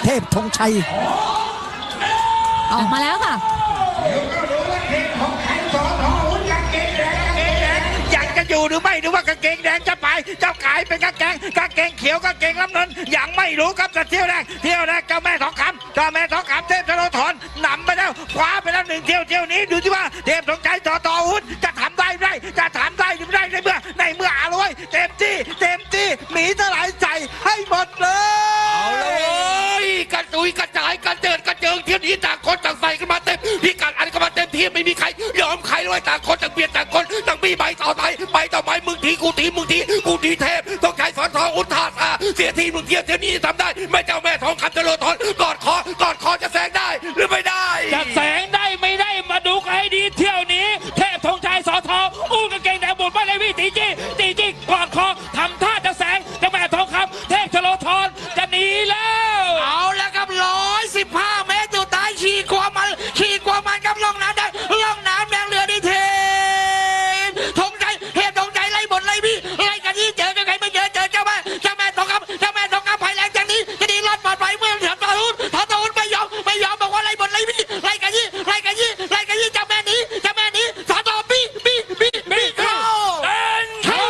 เทพธงชัย ออกมาแล้วค่ะอยากจะอยู่หรือไม่หรือว่ากางเกงแดงจะไปเจ้ากายเป็นกางเกงกางเกงเขียวกางเกงน้ำเงินยังไม่รู้ครับแต่เที่ยวแรกเที่ยวแรกเจ้าแม่ทองคำเจ้าแม่ทองคำเทพธโนธรนำไปแล้วคว้าไปแล้วหนึ่งเที่ยวเที่ยวนี้ดูที่ว่าเทพธงชัยต่อต่ออาวุธจะทำได้ไม่ได้จะทำได้หรือไม่ได้ในเมื่อในเมื่ออารวยเต็มที่เต็มที่หมีเท่าไหร่ใจให้หมดเลย งเที่ยวนี้ต่างคนต่างใส่กันมาเต็มพิกัดอันก็มาเต็มที่ไม่มีใครยอมใครเลยต่างคนต่างเบียดต่างคนต่างมีใบต่อใบใบต่อใบมึงทีกูทีมึงทีกูทีเทพต้องใช้สอนทองอุทาสาเสียทีมึงเที่ยวเที่ยวนี้ทำได้แม่เจ้าแม่ทองคำจริญทนกอดคอกอดคอจะแซงได้หรือไม่ได้จะแสงได้ไม่ได้มาดูกันให้ดีเที่ยวนี้ เทพธงชัยสอทองอู้กางเกงแดงบุญบ้าเลยวีตีจี้ตีจี้กอดคอทำท่าจะแสงจ้า ทงใจเทพธงใจไล่บนไล่พี่ไล่กันที่เจอจะใครไม่เจอเจอเจ้าแม่เจ้าแม่ทองคำเจ้าแม่ทองคำภายแรงจากนี้จะดีรอดปลอดภัยเมื่อเถิดตาลุนทอตาลุนไม่ยอมไม่ยอมบอกว่าไล่บนไล่พี่ไล่กันยี่ไล่กันยี่ไล่กันยี่เจ้าแม่นี้เจ้าแม่นี้สอตอปี้ปี้ปี้ปี้เข้าเดินใช่